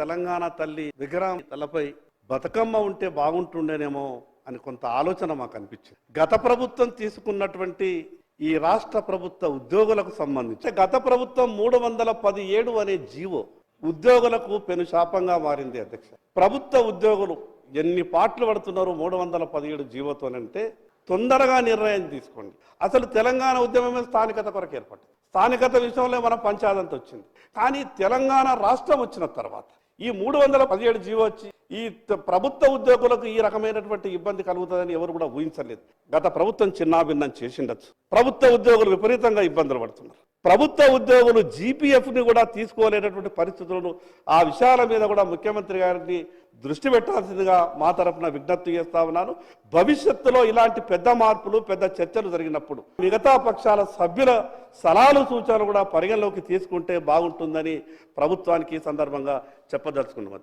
తెలంగాణ తల్లి విగ్రహం తలపై బతుకమ్మ ఉంటే బాగుంటుండేనేమో అని కొంత ఆలోచన మాకు అనిపించింది. గత ప్రభుత్వం తీసుకున్నటువంటి ఈ రాష్ట్ర ప్రభుత్వ ఉద్యోగులకు సంబంధించి గత ప్రభుత్వం మూడు వందల పది ఏడు అనే జీవో ఉద్యోగులకు పెను శాపంగా మారింది అధ్యక్ష. ప్రభుత్వ ఉద్యోగులు ఎన్ని పాటలు పడుతున్నారు మూడు వందల పదిహేడు జీవోతోనంటే తొందరగా నిర్ణయం తీసుకోండి. అసలు తెలంగాణ ఉద్యమమే స్థానికత కొరకు ఏర్పడింది. స్థానికత విషయంలో మన పంచాయతీ వచ్చింది. కానీ తెలంగాణ రాష్ట్రం వచ్చిన తర్వాత ఈ మూడు వందల పదిహేడు జీవో వచ్చి ఈ ప్రభుత్వ ఉద్యోగులకు ఈ రకమైనటువంటి ఇబ్బంది కలుగుతుందని ఎవరు కూడా ఊహించలేదు. గత ప్రభుత్వం చిన్నాభిన్నం చేసిండొచ్చు. ప్రభుత్వ ఉద్యోగులు విపరీతంగా ఇబ్బందులు పడుతున్నారు. ప్రభుత్వ ఉద్యోగులు జీపీఎఫ్ని కూడా తీసుకోలేనటువంటి పరిస్థితులను ఆ విషయాల మీద కూడా ముఖ్యమంత్రి గారిని దృష్టి పెట్టాల్సిందిగా మా తరపున విజ్ఞప్తి చేస్తా ఉన్నాను. భవిష్యత్తులో ఇలాంటి పెద్ద మార్పులు పెద్ద చర్చలు జరిగినప్పుడు మిగతా పక్షాల సభ్యుల సలహాలు సూచనలు కూడా పరిగణలోకి తీసుకుంటే బాగుంటుందని ప్రభుత్వానికి ఈ సందర్భంగా చెప్పదలుచుకున్నాం.